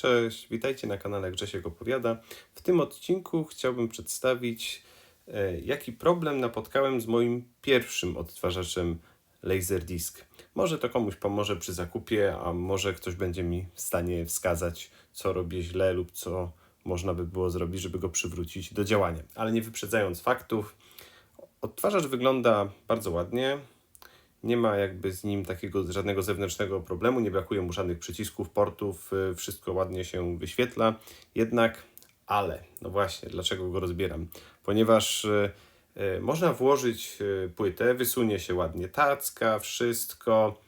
Cześć, witajcie na kanale Grzesiek Opowiada. W tym odcinku chciałbym przedstawić, e, jaki problem napotkałem z moim pierwszym odtwarzaczem Laserdisc. Może to komuś pomoże przy zakupie, a może ktoś będzie mi w stanie wskazać, co robię źle lub co można by było zrobić, żeby go przywrócić do działania. Ale nie wyprzedzając faktów, odtwarzacz wygląda bardzo ładnie. Nie ma jakby z nim takiego żadnego zewnętrznego problemu, nie brakuje mu żadnych przycisków, portów, y, wszystko ładnie się wyświetla. Jednak, ale, no właśnie, dlaczego go rozbieram? Ponieważ y, y, można włożyć płytę, wysunie się ładnie tacka, wszystko,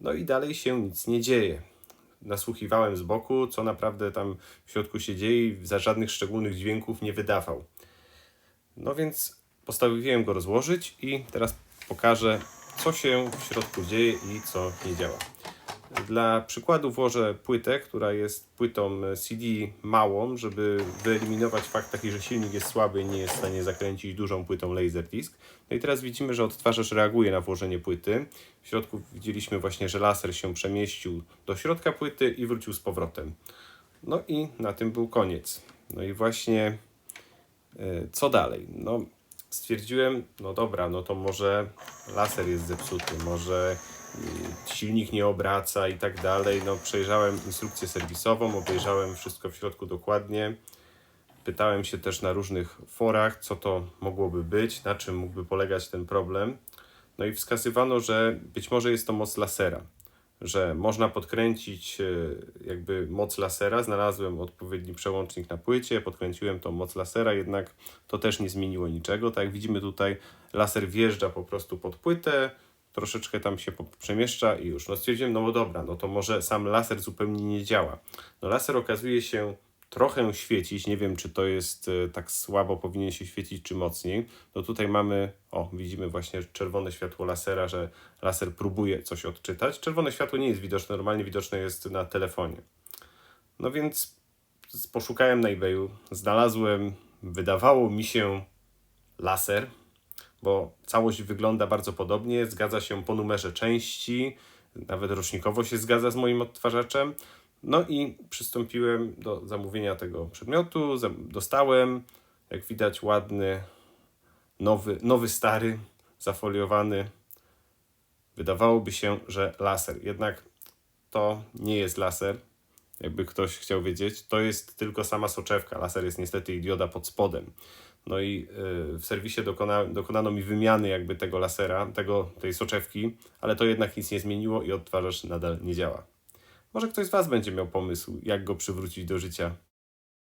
no i dalej się nic nie dzieje. Nasłuchiwałem z boku, co naprawdę tam w środku się dzieje za żadnych szczególnych dźwięków nie wydawał. No więc postanowiłem go rozłożyć i teraz pokażę, co się w środku dzieje i co nie działa. Dla przykładu włożę płytę, która jest płytą CD małą, żeby wyeliminować fakt taki, że silnik jest słaby i nie jest w stanie zakręcić dużą płytą Laserdisc. No i teraz widzimy, że odtwarzacz reaguje na włożenie płyty. W środku widzieliśmy właśnie, że laser się przemieścił do środka płyty i wrócił z powrotem. No i na tym był koniec. No i właśnie E, Co dalej? No, stwierdziłem, no dobra, no to może laser jest zepsuty, może y, silnik nie obraca i tak dalej. No, przejrzałem instrukcję serwisową, obejrzałem wszystko w środku dokładnie. Pytałem się też na różnych forach, co to mogłoby być, na czym mógłby polegać ten problem. No i wskazywano, że być może jest to moc lasera, że można podkręcić e, jakby moc lasera. Znalazłem odpowiedni przełącznik na płycie, podkręciłem tą moc lasera, jednak to też nie zmieniło niczego. Tak jak widzimy tutaj, laser wjeżdża po prostu pod płytę, troszeczkę tam się przemieszcza i już. No stwierdziłem, no bo dobra, no to może sam laser zupełnie nie działa. No laser okazuje się trochę świecić, nie wiem czy to jest e, tak słabo, powinien się świecić czy mocniej. No tutaj mamy, o widzimy właśnie czerwone światło lasera, że laser próbuje coś odczytać. Czerwone światło nie jest widoczne, normalnie widoczne jest na telefonie. No więc poszukałem na eBayu, znalazłem, wydawało mi się laser, bo całość wygląda bardzo podobnie, zgadza się po numerze części, nawet rocznikowo się zgadza z moim odtwarzaczem. No i przystąpiłem do zamówienia tego przedmiotu, dostałem, jak widać, ładny, nowy, nowy stary, zafoliowany. Wydawałoby się, że laser, jednak to nie jest laser, jakby ktoś chciał wiedzieć. To jest tylko sama soczewka. Laser jest niestety i dioda pod spodem. No i yy, w serwisie dokona, dokonano mi wymiany jakby tego lasera, tego, tej soczewki, ale to jednak nic nie zmieniło i odtwarzacz nadal nie działa. Może ktoś z Was będzie miał pomysł, jak go przywrócić do życia.